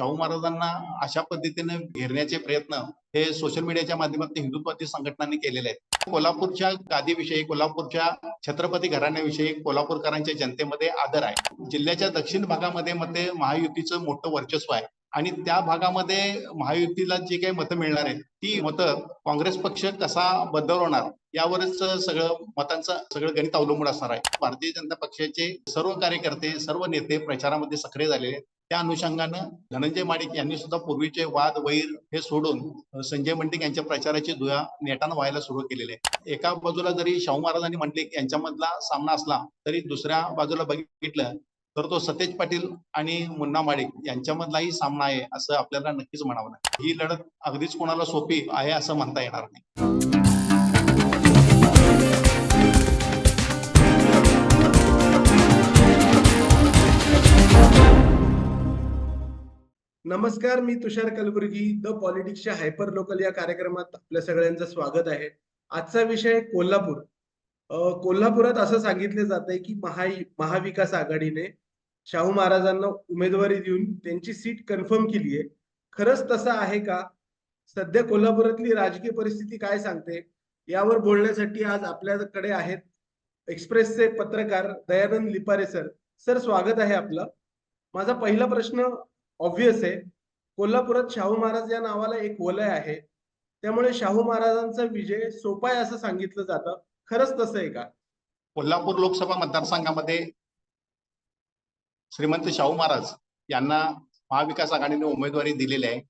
शाहू महाराजांना अशा पद्धतीने घेरण्याचे प्रयत्न हे सोशल मीडियाच्या माध्यमातून हिंदुत्वादी संघटनांनी केलेले आहेत. कोल्हापूरच्या गादीविषयी कोल्हापूरच्या छत्रपती घराण्याविषयी कोल्हापूरकरांच्या जनतेमध्ये आदर आहे. जिल्ह्याच्या दक्षिण भागामध्ये मध्ये महायुतीचं मोठं वर्चस्व आहे. आणि त्या भागामध्ये महायुतीला जी काही मतं मिळणार आहेत ती मतं काँग्रेस पक्ष कसा बदलवणार यावरच सगळं मतांचं सगळं गणित अवलंबून असणार आहे. भारतीय जनता पक्षाचे सर्व कार्यकर्ते सर्व नेते प्रचारामध्ये सक्रिय झालेले आहेत. त्या अनुषंगानं धनंजय माडिक यांनी सुद्धा पूर्वीचे वाद वैर हे सोडून संजय मंडिक यांच्या प्रचाराची धुया नेटानं व्हायला सुरू केलेली आहे. एका बाजूला जरी शाहू महाराज आणि यांच्यामधला सामना असला तरी दुसऱ्या बाजूला बघितलं तर तो सतेज पाटील आणि मुन्ना माडिक यांच्यामधलाही सामना आहे असं आपल्याला नक्कीच म्हणावं लागेल. ही लढत अगदीच कोणाला सोपी आहे असं म्हणता येणार नाही. नमस्कार मी तुषार कलबुर्गी द पॉलिटिक्सच्या हायपर लोकल या कार्यक्रमात आपल्या सगळ्यांचं स्वागत आहे. आजचा विषय कोल्हापूर. कोल्हापुरात असं सांगितले जात आहे की महा महाविकास आघाडीने शाहू महाराजांना उमेदवारी देऊन त्यांची सीट कन्फर्म केली आहे. खरंच तसं आहे का? सध्या कोल्हापुरातली राजकीय परिस्थिती काय सांगते? यावर बोलण्यासाठी आज आपल्याकडे आहेत एक्सप्रेसचे पत्रकार दयानंद लिपारे सर. सर स्वागत आहे आपलं. माझा पहिला प्रश्न ऑब्विस आहे. कोल्हापुरात शाहू महाराज या नावाला एक वलय आहे. त्यामुळे शाहू महाराजांचा विजय सोपा आहे असं सांगितलं जातं. खरंच तसं आहे का? कोल्हापूर लोकसभा मतदारसंघामध्ये श्रीमंत शाहू महाराज यांना महाविकास आघाडीने उमेदवारी दिलेली आहे.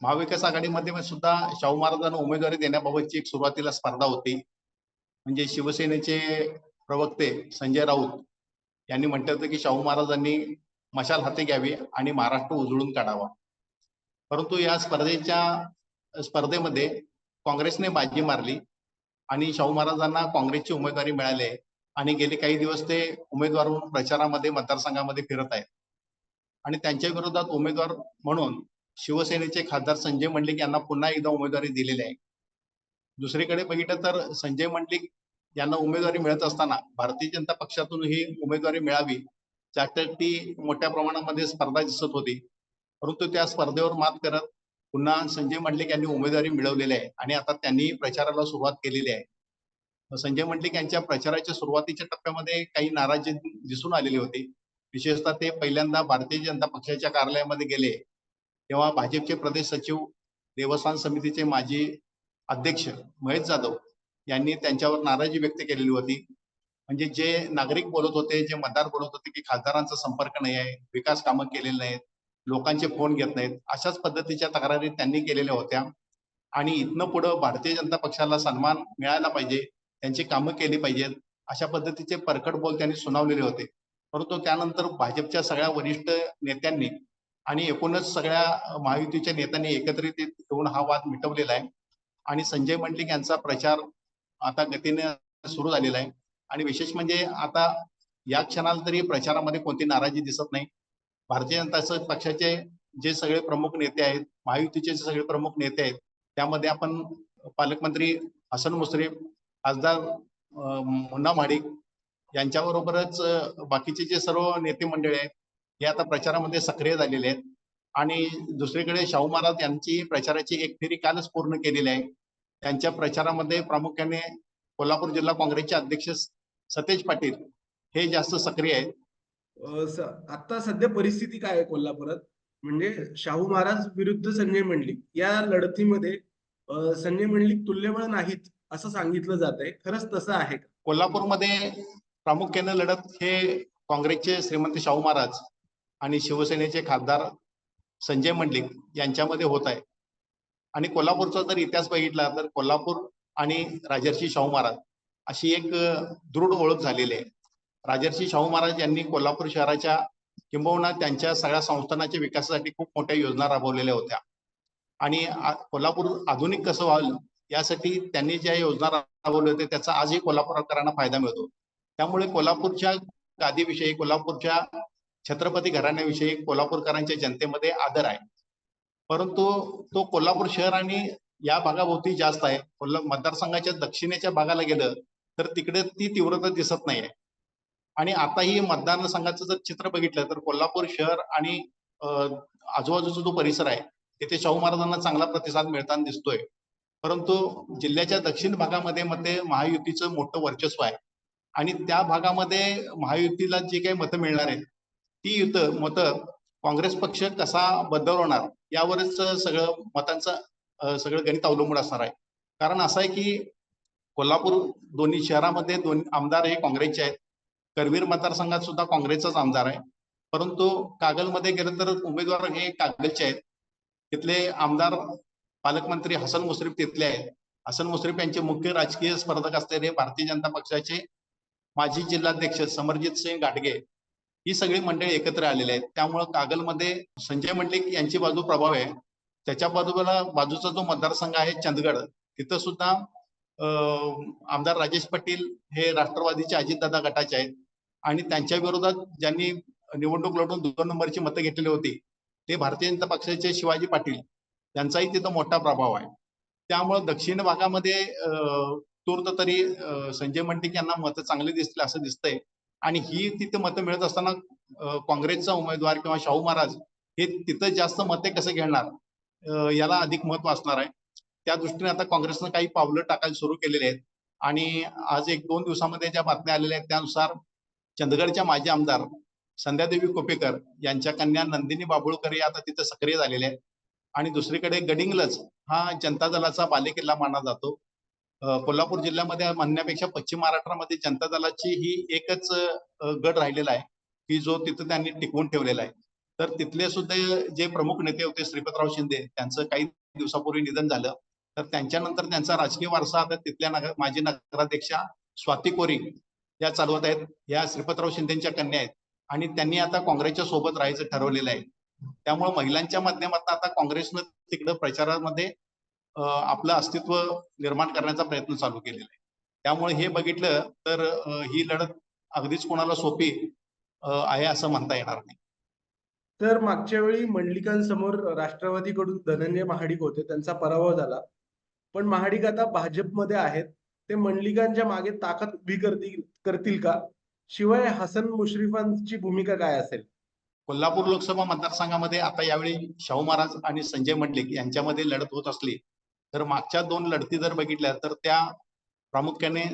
महाविकास आघाडीमध्ये सुद्धा शाहू महाराजांना उमेदवारी देण्याबाबतची एक सुरुवातीला स्पर्धा होती. म्हणजे शिवसेनेचे प्रवक्ते संजय राऊत यांनी म्हटलं होतं की शाहू महाराजांनी मशाल हाती घ्यावी आणि महाराष्ट्र उजळून काढावा. परंतु या स्पर्धेच्या स्पर्धेमध्ये काँग्रेसने बाजी मारली आणि शाहू महाराजांना काँग्रेसची उमेदवारी मिळाली आहे आणि गेले काही दिवस ते उमेदवार म्हणून प्रचारामध्ये मतदारसंघामध्ये फिरत आहेत. आणि त्यांच्या विरोधात उमेदवार म्हणून शिवसेनेचे खासदार संजय मंडलिक यांना पुन्हा एकदा उमेदवारी दिलेली आहे. दुसरीकडे बघितलं तर संजय मंडलिक यांना उमेदवारी मिळत असताना भारतीय जनता पक्षातून ही उमेदवारी मिळावी त्यासाठी मोठ्या प्रमाणामध्ये स्पर्धा दिसत होती. परंतु त्या स्पर्धेवर मात करत पुन्हा संजय मंडलिक यांनी उमेदवारी मिळवलेली आहे आणि आता त्यांनी प्रचाराला सुरुवात केलेली आहे. संजय मंडलिक यांच्या प्रचाराच्या सुरुवातीच्या टप्प्यामध्ये काही नाराजी दिसून आलेली होती. विशेषतः ते पहिल्यांदा भारतीय जनता पक्षाच्या कार्यालयामध्ये गेले. तेव्हा भाजपचे प्रदेश सचिव देवस्थान समितीचे माजी अध्यक्ष महेश जाधव यांनी त्यांच्यावर नाराजी व्यक्त केलेली होती. म्हणजे जे नागरिक बोलत होते जे मतदार बोलत होते की खासदारांचा संपर्क नाही आहे विकास कामं केलेली नाहीत लोकांचे फोन घेत नाहीत अशाच पद्धतीच्या तक्रारी त्यांनी केलेल्या होत्या. आणि इथनं पुढं भारतीय जनता पक्षाला सन्मान मिळायला पाहिजे त्यांची कामं केली पाहिजेत अशा पद्धतीचे परकट बोल त्यांनी सुनावलेले होते. परंतु त्यानंतर भाजपच्या सगळ्या वरिष्ठ नेत्यांनी आणि एकूणच सगळ्या महायुतीच्या नेत्यांनी एकत्रित येऊन हा वाद मिटवलेला आहे. आणि संजय मंडलिक यांचा प्रचार आता गतीने सुरू झालेला आहे. आणि विशेष म्हणजे आता या क्षणाला तरी प्रचारामध्ये कोणती नाराजी दिसत नाही. भारतीय जनता पक्षाचे जे सगळे प्रमुख नेते आहेत महायुतीचे जे सगळे प्रमुख नेते आहेत त्यामध्ये आपण पालकमंत्री हसन मुश्रीफ खासदार मुन्ना माडिक यांच्याबरोबरच बाकीचे जे सर्व नेते मंडळी आहेत हे आता प्रचारामध्ये सक्रिय झालेले आहेत. आणि दुसरीकडे शाहू महाराज यांची प्रचाराची एक फेरी कालच पूर्ण केलेली आहे. त्यांच्या प्रचारामध्ये प्रामुख्याने कोल्हापूर जिल्हा काँग्रेसचे अध्यक्ष सतेज पाटील हे जास्त सक्रिय आहेत. आता सध्या परिस्थिती काय आहे कोल्हापुरात? म्हणजे शाहू महाराज विरुद्ध संजय मंडलिक या लढतीमध्ये संजय मंडलिक तुल्यबळ नाहीत असं सांगितलं जात आहे. खरंच तसं आहे कोल्हापूरमध्ये प्रामुख्याने लढत हे काँग्रेसचे श्रीमंत शाहू महाराज आणि शिवसेनेचे खासदार संजय मंडलिक यांच्यामध्ये होत आहे. आणि कोल्हापूरचा जर इतिहास बघितला तर कोल्हापूर आणि राजर्षी शाहू महाराज अशी एक दृढ ओळख झालेली आहे. राजर्षी शाहू महाराज यांनी कोल्हापूर शहराच्या किंबहुना त्यांच्या सगळ्या संस्थानाच्या विकासासाठी खूप मोठ्या योजना राबवलेल्या होत्या. आणि कोल्हापूर आधुनिक कसं व्हावं यासाठी त्यांनी ज्या योजना राबवल्या होत्या त्याचा आजही कोल्हापूरकरांना फायदा मिळतो. त्यामुळे कोल्हापूरच्या गादीविषयी कोल्हापूरच्या छत्रपती घराण्याविषयी कोल्हापूरकरांच्या जनतेमध्ये आदर आहे. परंतु तो कोल्हापूर शहर आणि या भागाभोवती जास्त आहे. कोल्हा मतदारसंघाच्या दक्षिणेच्या भागाला गेलं तर तिकडे ती तीव्रता दिसत नाहीये. आणि आताही मतदान संघाचं जर चित्र बघितलं तर कोल्हापूर शहर आणि आजूबाजूचा जो परिसर आहे तिथे शाहू महाराजांना चांगला प्रतिसाद मिळताना दिसतोय. परंतु जिल्ह्याच्या दक्षिण भागामध्ये मध्ये महायुतीचं मोठं वर्चस्व आहे. आणि त्या भागामध्ये महायुतीला जी काही मतं मिळणार आहेत ती युत मतं काँग्रेस पक्ष कसा बदलवणार यावरच सगळं मतांचं सगळं गणित अवलंबून असणार आहे. कारण असं आहे की कोल्हापूर दोन्ही शहरामध्ये दोन आमदार हे काँग्रेसचे आहेत. करवीर मतदारसंघात सुद्धा काँग्रेसचाच आमदार आहे. परंतु कागलमध्ये गेलं तर उमेदवार हे कागलचे आहेत. तिथले आमदार पालकमंत्री हसन मुश्रीफ तिथले आहेत. हसन मुश्रीफ यांचे मुख्य राजकीय स्पर्धक असलेले भारतीय जनता पक्षाचे माजी जिल्हाध्यक्ष समरजित सिंग घाटगे ही सगळी मंडळी एकत्र आलेली आहेत. त्यामुळं कागलमध्ये संजय मंडलिक यांची बाजू प्रभाव आहे. त्याच्या बाजूला बाजूचा जो मतदारसंघ आहे चंदगड तिथं सुद्धा आमदार राजेश पाटील हे राष्ट्रवादीचे अजितदादा गटाचे आहेत. आणि त्यांच्या विरोधात ज्यांनी निवडणूक लढून दोन नंबरची मतं घेतलेली होती ते भारतीय जनता पक्षाचे शिवाजी पाटील यांचाही तिथं मोठा प्रभाव आहे. त्यामुळं दक्षिण भागामध्ये तूर्त तरी संजय मंडिक यांना मतं चांगली दिसतील असं दिसतंय. आणि ही तिथे मतं मिळत असताना काँग्रेसचा उमेदवार किंवा शाहू महाराज हे तिथं जास्त मते कसे घेणार? याला अधिक महत्त्व असणार आहे. त्या दृष्टीने आता काँग्रेसनं काही पावलं टाकायला सुरू केलेली आहेत. आणि आज एक दोन दिवसामध्ये ज्या बातम्या आलेल्या आहेत त्यानुसार चंदगडच्या माजी आमदार संध्यादेवी कोपेकर यांच्या कन्या नंदिनी बाबुळकर या आता तिथे सक्रिय झालेल्या आहेत. आणि दुसरीकडे गडिंगलच हा जनता दलाचा बालेकिल्ला मानला जातो. कोल्हापूर जिल्ह्यामध्ये म्हणण्यापेक्षा पश्चिम महाराष्ट्रामध्ये जनता दलाची ही एकच गड राहिलेला आहे की जो तिथं त्यांनी टिकवून ठेवलेला आहे. तर तिथले सुद्धा जे प्रमुख नेते होते श्रीपतराव शिंदे त्यांचं काही दिवसापूर्वी निधन झालं. तर त्यांच्यानंतर त्यांचा राजकीय वारसा आता तिथल्या नगर माजी नगराध्यक्षा स्वाती कोरी या चालवत आहेत. या श्रीपतराव शिंदेच्या कन्या आहेत. आणि त्यांनी आता काँग्रेसच्या सोबत राहायचं ठरवलेलं आहे. त्यामुळे महिलांच्या माध्यमातून आता काँग्रेसनं तिकडं प्रचारामध्ये आपलं अस्तित्व निर्माण करण्याचा प्रयत्न चालू केलेला आहे. त्यामुळे हे बघितलं तर ही लढत अगदीच कोणाला सोपी आहे असं म्हणता येणार नाही. तर मागच्या वेळी मंडलिकांसमोर राष्ट्रवादीकडून धनंजय महाडिक होते. त्यांचा पराभव झाला. पण महाडिक आता भाजपमध्ये आहेत. ते मंडलिकांच्या मागे ताकद उभी करतील करतील का? शिवाय हसन मुश्रीफांची भूमिका काय असेल? कोल्हापूर लोकसभा मतदारसंघामध्ये आता यावेळी शाहू महाराज आणि संजय मंडलिक यांच्यामध्ये लढत होत असली तर मागच्या दोन लढती जर बघितल्या तर त्या प्रामुख्याने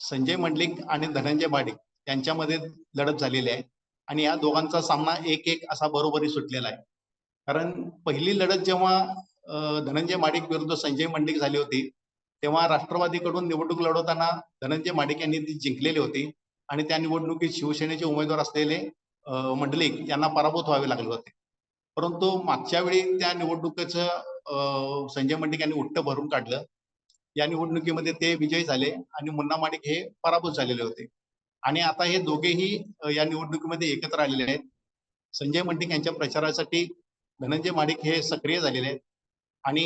संजय मंडलिक आणि धनंजय भाडिक यांच्यामध्ये लढत झालेली आहे. आणि या दोघांचा सामना एक एक असा बरोबरी सुटलेला आहे. कारण पहिली लढत जेव्हा धनंजय माडिक विरुद्ध संजय मंडिक झाली होती. तेव्हा राष्ट्रवादीकडून निवडणूक लढवताना धनंजय माडिक यांनी ती जिंकलेली होती. आणि त्या निवडणुकीत शिवसेनेचे उमेदवार असलेले मंडलिक यांना पराभूत व्हावे लागले होते. परंतु मागच्या वेळी त्या निवडणुकीचं संजय मंडिक यांनी उट्ट भरून काढलं. या निवडणुकीमध्ये ते विजयी झाले आणि मुन्ना माडिक हे पराभूत झालेले होते. आणि आता हे दोघेही या निवडणुकीमध्ये एकत्र आलेले आहेत. संजय मंडिक यांच्या प्रचारासाठी धनंजय माडिक हे सक्रिय झालेले आहेत. आणि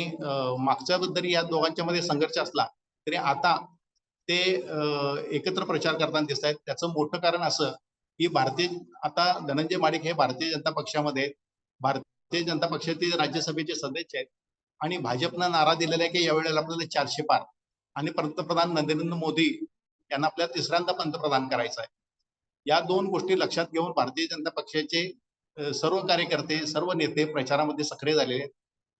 मागच्या जरी या दोघांच्या मध्ये संघर्ष असला तरी आता ते एकत्र प्रचार करताना दिसत आहेत. त्याचं मोठं कारण असं की भारतीय आता धनंजय माडिक हे भारतीय जनता पक्षामध्ये भारतीय जनता पक्षाचे राज्यसभेचे सदस्य आहेत. आणि भाजपनं नारा दिलेला आहे की यावेळेला आपल्याला चारशे पार. आणि पंतप्रधान नरेंद्र मोदी यांना आपल्याला तिसऱ्यांदा पंतप्रधान करायचं आहे. या दोन गोष्टी लक्षात घेऊन भारतीय जनता पक्षाचे सर्व कार्यकर्ते सर्व नेते प्रचारामध्ये सक्रिय झालेले आहेत.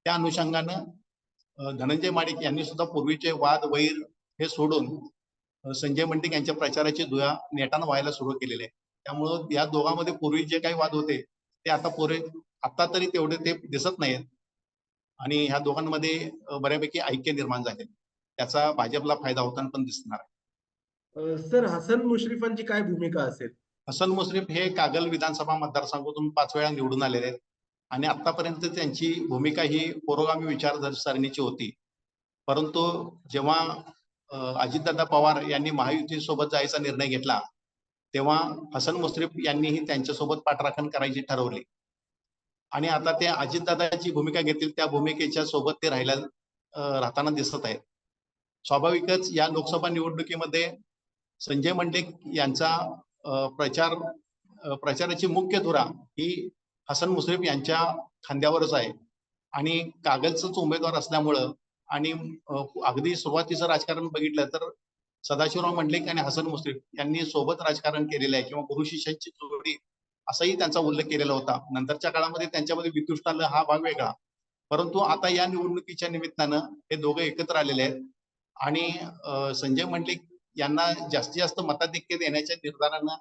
त्या अनुषंगानं धनंजय माडिक यांनी सुद्धा पूर्वीचे वाद वैर हे सोडून संजय मंडिक यांच्या प्रचाराची धुया नेटानं व्हायला सुरू केलेली आहे. त्यामुळं या दोघांमध्ये पूर्वी जे काही वाद होते ते आता पुरे आता तरी तेवढे ते दिसत नाहीत आणि ह्या दोघांमध्ये बऱ्यापैकी ऐक्य निर्माण झाले त्याचा भाजपला फायदा होताना पण दिसणार आहे. सर हसन मुश्रीफांची काय भूमिका असेल? हसन मुश्रीफ हे कागल विधानसभा मतदारसंघातून पाच वेळा निवडून आलेले आहेत. आणि आतापर्यंत त्यांची भूमिका ही पुरोगामी विचारसरणीची होती. परंतु जेव्हा अजितदादा पवार यांनी महायुतीसोबत जायचा निर्णय घेतला तेव्हा हसन मुश्रीफ यांनीही त्यांच्यासोबत पाठराखण करायची ठरवली. आणि आता ते अजितदादाची भूमिका घेतील त्या भूमिकेच्या सोबत ते राहिल्या राहताना दिसत आहेत. स्वाभाविकच या लोकसभा निवडणुकीमध्ये संजय मंडलिक यांचा प्रचार प्रचाराची मुख्य धुरा ही हसन मुश्रीफ यांच्या खांद्यावरच आहे. आणि कागलचाच उमेदवार असल्यामुळं आणि अगदी सुरुवातीचं राजकारण बघितलं तर सदाशिवराव मंडलिक आणि हसन मुश्रीफ यांनी सोबत राजकारण केलेलं आहे किंवा गुरु शिष्यांची जोडी असाही त्यांचा उल्लेख केलेला होता. नंतरच्या काळामध्ये त्यांच्यामध्ये वितुष्ट आलं हा भाग वेगळा. परंतु आता या निवडणुकीच्या निमित्तानं हे दोघं एकत्र आलेले आहेत. आणि संजय मंडलिक यांना जास्तीत जास्त मताधिक्य देण्याच्या निर्धारानं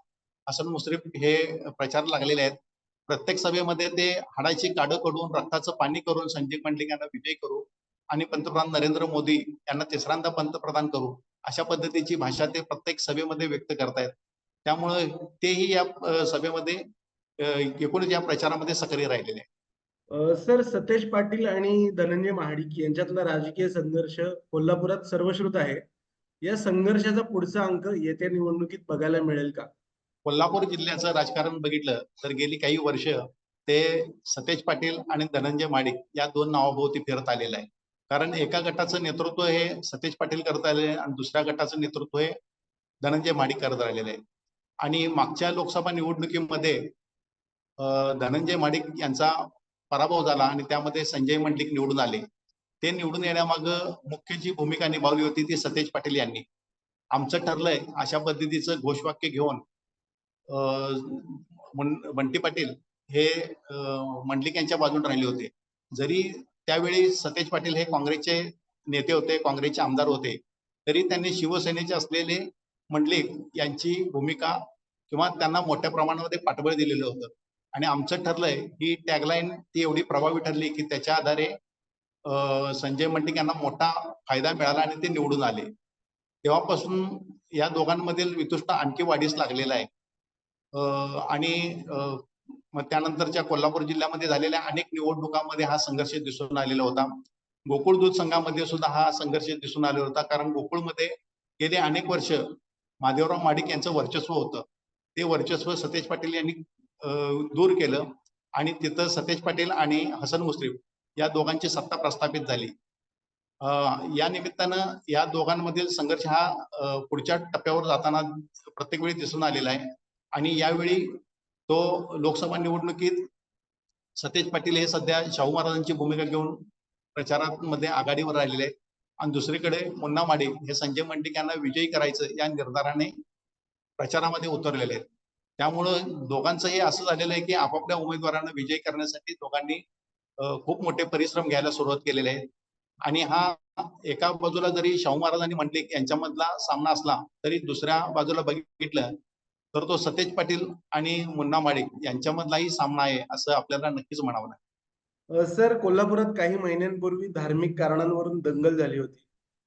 हसन मुश्रीफ हे प्रचार लागलेले आहेत. प्रत्येक सभेमध्ये ते हाडाची काडं कडून रक्ताचं पाणी करून संजय मंडलिक यांना विजय करू आणि पंतप्रधान नरेंद्र मोदी यांना तिसऱ्यांदा पंतप्रधान करू अशा पद्धतीची भाषा ते प्रत्येक सभेमध्ये व्यक्त करतायत. त्यामुळे तेही या सभेमध्ये एकूणच या प्रचारामध्ये सक्रिय राहिलेले आहेत. सर सतेज पाटील आणि धनंजय महाडिक यांच्यातला राजकीय संघर्ष कोल्हापुरात सर्वश्रुत आहे. या संघर्षाचा पुढचा अंक येत्या निवडणुकीत बघायला मिळेल का? कोल्हापूर जिल्ह्याचं राजकारण बघितलं तर गेली काही वर्ष ते सतेज पाटील आणि धनंजय माडिक या दोन नावाभोवती फिरत आलेलं आहे. कारण एका गटाचं नेतृत्व हे सतेज पाटील करत आले आणि दुसऱ्या गटाचं नेतृत्व हे धनंजय माडिक करत राहिलेलं आहे. आणि मागच्या लोकसभा निवडणुकीमध्ये अं, धनंजय माडिक यांचा पराभव झाला आणि त्यामध्ये संजय मंडलिक निवडून आले. ते निवडून येण्यामागं मुख्य जी भूमिका निभावली होती ती सतेज पाटील यांनी. आमचं ठरलंय अशा पद्धतीचं घोषवाक्य घेऊन बंटी पाटील हे मंडलिक यांच्या बाजून राहिले होते. जरी त्यावेळी सतेज पाटील हे काँग्रेसचे नेते होते काँग्रेसचे आमदार होते तरी त्यांनी शिवसेनेचे असलेले मंडलिक यांची भूमिका किंवा त्यांना मोठ्या प्रमाणामध्ये पाठबळ दिलेलं होतं. आणि आमचं ठरलंय ही टॅगलाईन ती एवढी प्रभावी ठरली की त्याच्या आधारे संजय मंडलिक यांना मोठा फायदा मिळाला आणि ते निवडून आले. तेव्हापासून या दोघांमधील वितुष्ट आणखी वाढीस लागलेला आहे. आणि मग त्यानंतरच्या कोल्हापूर जिल्ह्यामध्ये झालेल्या अनेक निवडणुकांमध्ये हा संघर्ष दिसून आलेला होता. गोकुळ दूध संघामध्ये सुद्धा हा संघर्ष दिसून आलेला होता. कारण गोकुळमध्ये गेले अनेक वर्ष महादेवराव माडिक यांचं वर्चस्व होतं. ते वर्चस्व सतेज पाटील यांनी दूर केलं आणि तिथं सतेज पाटील आणि हसन मुश्रीफ या दोघांची सत्ता प्रस्थापित झाली. अं, या निमित्तानं या दोघांमधील संघर्ष हा पुढच्या टप्प्यावर जाताना प्रत्येक वेळी दिसून आलेला आहे. आणि यावेळी तो लोकसभा निवडणुकीत सतेज पाटील हे सध्या शाहू महाराजांची भूमिका घेऊन प्रचारामध्ये आघाडीवर राहिलेले आहेत. आणि दुसरीकडे मुन्ना माडे हे संजय मंडिक यांना विजयी करायचं या निर्धाराने प्रचारामध्ये उतरलेले आहेत. त्यामुळं दोघांचंही असं झालेलं आहे की आपापल्या उमेदवारांना विजयी करण्यासाठी दोघांनी खूप मोठे परिश्रम घ्यायला सुरुवात केलेले आहेत आणि हा एका बाजूला जरी शाहू महाराज आणि मंडलिक यांच्यामधला सामना असला तरी दुसऱ्या बाजूला बघितलं तर तो सतेज पाटील आणि मुन्ना माडिक यांच्यामधलाही सामना आहे असं आपल्याला नक्कीच म्हणावं लागेल. सर कोल्हापुरात काही महिन्यांपूर्वी धार्मिक कारणांवरून दंगल झाली होती.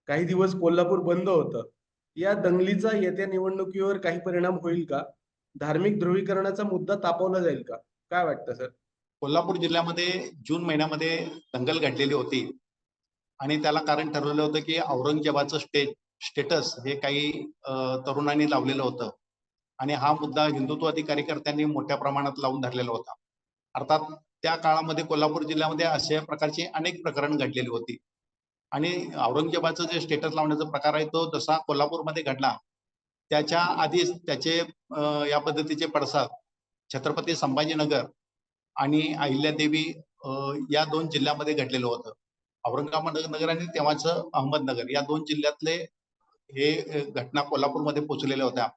काही दिवस कोल्हापूर बंद होतं. या दंगलीचा येत्या निवडणुकीवर काही परिणाम होईल का? धार्मिक ध्रुवीकरणाचा मुद्दा तापवला जाईल का? काय वाटतं सर? कोल्हापूर जिल्ह्यामध्ये जून महिन्यामध्ये दंगल घडलेली होती. आणि त्याला कारण ठरवलं होतं की औरंगजेबाचं स्टे स्टेटस हे काही तरुणांनी लावलेलं होतं. आणि हा मुद्दा हिंदुत्ववादी कार्यकर्त्यांनी मोठ्या प्रमाणात लावून धरलेला होता. अर्थात त्या काळामध्ये कोल्हापूर जिल्ह्यामध्ये अशा प्रकारची अनेक प्रकरण घडलेली होती. आणि औरंगजेबाचं जे स्टेटस लावण्याचा प्रकार आहे तो जसा कोल्हापूरमध्ये घडला त्याच्या आधीच त्याचे या पद्धतीचे पडसाद छत्रपती संभाजीनगर आणि अहिल्यादेवी अं, या दोन जिल्ह्यामध्ये घडलेलं होतं. औरंगाबाद नगर आणि तेव्हाचं अहमदनगर या दोन जिल्ह्यातले हे घटना कोल्हापूरमध्ये पोहोचलेल्या होत्या.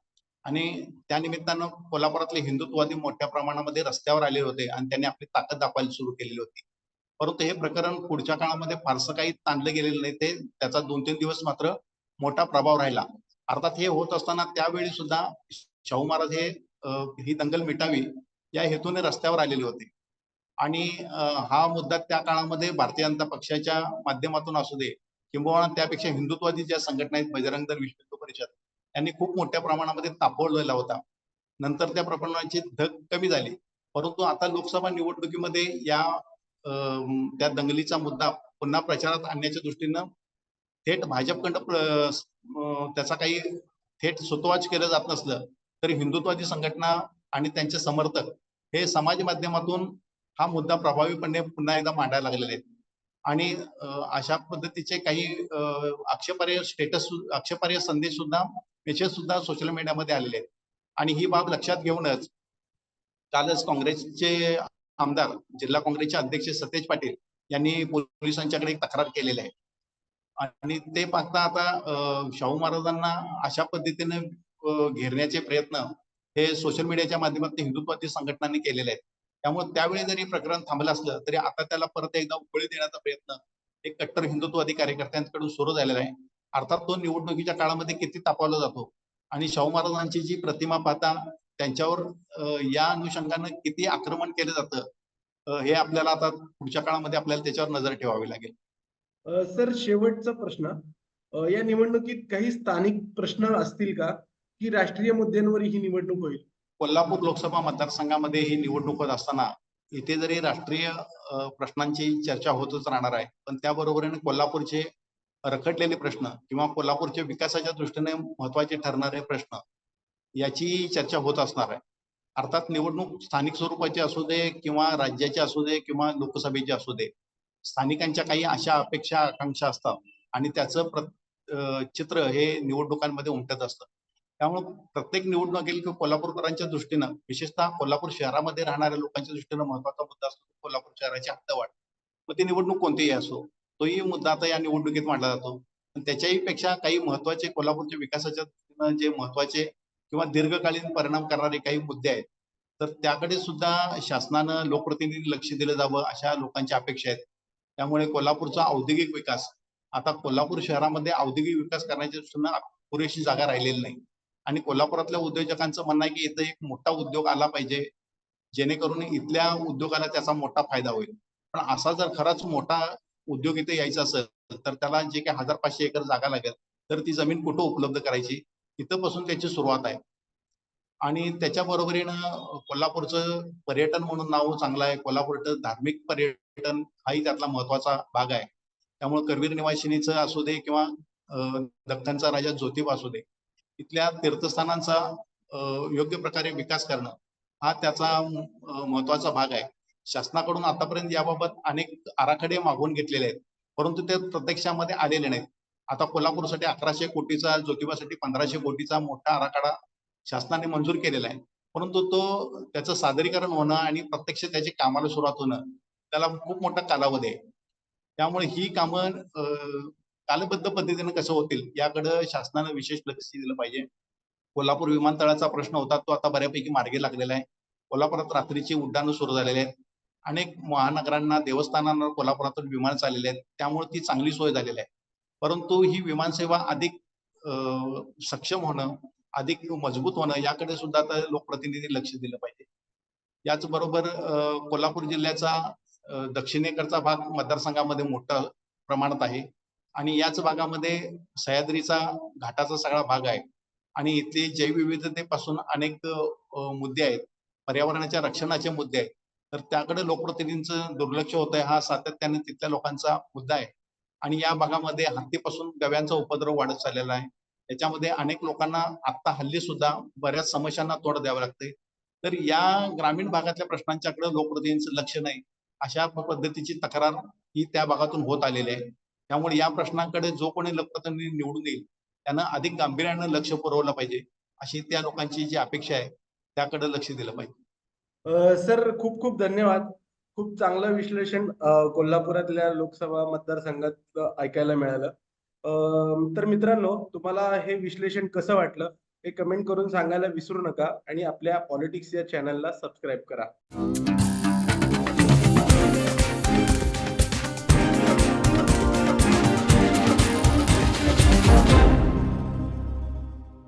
आणि त्यानिमित्तानं कोल्हापुरातले हिंदुत्ववादी मोठ्या प्रमाणामध्ये रस्त्यावर आले होते आणि त्यांनी आपली ताकद दाखवायला सुरू केलेली होती. परंतु हे प्रकरण पुढच्या काळामध्ये फारसं काही ताणलं गेलेलं नाही. ते त्याचा दोन तीन दिवस मात्र मोठा प्रभाव राहिला. अर्थात हे होत असताना त्यावेळी सुद्धा शाहू महाराज हे ही दंगल मिटावी या हेतूने रस्त्यावर आलेले होते. आणि हा मुद्दा त्या काळामध्ये भारतीय जनता पक्षाच्या माध्यमातून असू दे किंबहुना त्यापेक्षा हिंदुत्ववादी ज्या संघटना आहेत बजरंग दल विश्व त्यांनी खूप मोठ्या प्रमाणामध्ये तापवलेला होता. नंतर त्या प्रकरणाची धग कमी झाली. परंतु आता लोकसभा निवडणुकीमध्ये या त्या दंगलीचा मुद्दा पुन्हा प्रचारात आणण्याच्या दृष्टीनं थेट भाजपकडं त्याचा काही थेट सुतवाच केलं जात नसलं तरी हिंदुत्वादी संघटना आणि त्यांचे समर्थक हे समाज माध्यमातून हा मुद्दा प्रभावीपणे पुन्हा एकदा मांडायला लागलेले आहेत. आणि अशा पद्धतीचे काही अं, आक्षेपार्ह स्टेटस आक्षेपार्ह संदेश सुद्धा मेसेज सुद्धा सोशल मीडियामध्ये आलेले आहेत. आणि ही बाब लक्षात घेऊनच कालच काँग्रेसचे आमदार जिल्हा काँग्रेसचे अध्यक्ष सतेज पाटील यांनी पोलिसांच्याकडे एक तक्रार केलेली आहे. आणि ते पाहता आता शाहू महाराजांना अशा पद्धतीने घेरण्याचे प्रयत्न हे सोशल मीडियाच्या माध्यमातून हिंदुत्वादी संघटनांनी केलेले आहेत. त्यामुळे त्यावेळी जरी प्रकरण थांबलं असलं तरी आता त्याला परत एकदा उकळी देण्याचा प्रयत्न एक कट्टर हिंदुत्ववादी कार्यकर्त्यांकडून सुरू झालेला आहे. अर्थात तो निवडणुकीच्या काळामध्ये किती तापवला जातो आणि शाहू महाराजांची जी प्रतिमा पाहता त्यांच्यावर या अनुषंगानं किती आक्रमण केलं जातं हे आपल्याला आता पुढच्या काळामध्ये आपल्याला त्याच्यावर नजर ठेवावी लागेल. सर शेवटचा प्रश्न. या निवडणुकीत काही स्थानिक प्रश्न असतील का? की राष्ट्रीय मुद्द्यांवर ही निवडणूक होईल? कोल्हापूर लोकसभा मतदारसंघामध्ये ही निवडणूक होत असताना इथे जरी राष्ट्रीय प्रश्नांची चर्चा होतच राहणार आहे पण त्याबरोबरीने कोल्हापूरचे रखडलेले प्रश्न किंवा कोल्हापूरच्या विकासाच्या दृष्टीने महत्त्वाचे ठरणारे प्रश्न याची चर्चा होत असणार आहे. अर्थात निवडणूक स्थानिक स्वरूपाची असू दे किंवा राज्याची असू दे किंवा लोकसभेची असू दे स्थानिकांच्या काही अशा अपेक्षा आकांक्षा असतात आणि त्याचं प्र चित्र हे निवडणुकांमध्ये उमटत असतं. त्यामुळे प्रत्येक निवडणुकीला किंवा कोल्हापूरकरांच्या दृष्टीनं विशेषतः कोल्हापूर शहरामध्ये राहणाऱ्या लोकांच्या दृष्टीनं महत्त्वाचा मुद्दा असतो कोल्हापूर शहराची हद्दवाढ. मग ती निवडणूक कोणतीही असो तोही मुद्दा आता या निवडणुकीत मांडला जातो. पण त्याच्याही पेक्षा काही महत्त्वाचे कोल्हापूरच्या विकासाच्या दृष्टीनं जे महत्त्वाचे किंवा दीर्घकालीन परिणाम करणारे काही मुद्दे आहेत तर त्याकडे सुद्धा शासनानं लोकप्रतिनिधी लक्ष दिलं जावं अशा लोकांच्या अपेक्षा आहेत. त्यामुळे कोल्हापूरचा औद्योगिक विकास आता कोल्हापूर शहरामध्ये औद्योगिक विकास करण्याच्या दृष्टीनं पुरेशी जागा राहिलेली नाही. आणि कोल्हापुरातल्या उद्योजकांचं म्हणणं आहे की इथं एक मोठा उद्योग आला पाहिजे जेणेकरून इथल्या उद्योगाला त्याचा मोठा फायदा होईल. पण असा जर खराच मोठा उद्योग इथे यायचा असेल तर त्याला जे काही हजार पाचशे एकर जागा लागेल तर ती जमीन कुठं उपलब्ध करायची? इथं पासून त्याची सुरुवात आहे. आणि त्याच्या बरोबरीनं कोल्हापूरचं पर्यटन म्हणून नाव चांगलं आहे. कोल्हापूरचं धार्मिक पर्यटन हाही त्यातला महत्त्वाचा भाग आहे. त्यामुळे करवीर निवासिनीचं असू दे किंवा दख्खनचा राजा ज्योतिबा असू दे इथल्या तीर्थस्थानांचा योग्य प्रकारे विकास करणं हा त्याचा महत्त्वाचा भाग आहे. शासनाकडून आतापर्यंत याबाबत अनेक आराखडे मागवून घेतलेले आहेत. परंतु ते प्रत्यक्षामध्ये आलेले नाहीत. आता कोल्हापूरसाठी अकराशे कोटीचा ज्योतिबासाठी पंधराशे कोटीचा मोठा आराखडा शासनाने मंजूर केलेला आहे. परंतु तो त्याचं सादरीकरण होणं आणि प्रत्यक्ष त्याची कामाला सुरुवात होणं त्याला खूप मोठा कालावधी आहे. त्यामुळे ही कामं कालबद्ध पद्धतीने कसं होतील याकडे शासनानं विशेष लक्ष दिलं पाहिजे. कोल्हापूर विमानतळाचा प्रश्न होता तो आता बऱ्यापैकी मार्गे लागलेला आहे. कोल्हापुरात रात्रीची उड्डाणं सुरू झालेली आहेत. अनेक महानगरांना देवस्थानांना कोल्हापुरातून विमान चाललेले आहेत. त्यामुळे ती चांगली सोय झालेली आहे. परंतु ही विमानसेवा अधिक अं, सक्षम होणं अधिक मजबूत होणं याकडे सुद्धा आता लोकप्रतिनिधी लक्ष दिलं पाहिजे. याचबरोबर अं, कोल्हापूर जिल्ह्याचा दक्षिणेकडचा भाग मतदारसंघामध्ये मोठ्या प्रमाणात आहे. आणि याच भागामध्ये सह्याद्रीचा घाटाचा सगळा भाग आहे. आणि इथली जैवविविधतेपासून अनेक मुद्दे आहेत. पर्यावरणाच्या रक्षणाचे मुद्दे आहेत. तर त्याकडे लोकप्रतिनिधींचं दुर्लक्ष होत आहे हा सातत्याने तिथल्या लोकांचा मुद्दा आहे. आणि या भागामध्ये हत्तीपासून गव्यांचा उपद्रव वाढत चाललेला आहे. त्याच्यामध्ये अनेक लोकांना आता हल्ली सुद्धा बऱ्याच समस्यांना तोड द्यावं लागते तर या ग्रामीण भागातल्या प्रश्नांच्याकडे लोकप्रतिनिधींचं लक्ष नाही. अशा पद्धतीची तक्रार ही त्या भागातून होत आलेली आहे. त्यामुळे या प्रश्नांकडे जो कोणी लोकप्रतिनिधी निवडून येईल त्यांना अधिक गांभीर्यानं लक्ष पुरवलं पाहिजे अशी त्या लोकांची जी अपेक्षा आहे त्याकडे लक्ष दिलं पाहिजे. सर खूप खूप धन्यवाद. खूप चांगलं विश्लेषण कोल्हापुरातल्या लोकसभा मतदारसंघात ऐकायला मिळालं. तर मित्रांनो तुम्हाला हे विश्लेषण कसं वाटलं हे कमेंट करून सांगायला विसरू नका आणि आपल्या पॉलिटिक्स या चॅनलला सबस्क्राईब करा.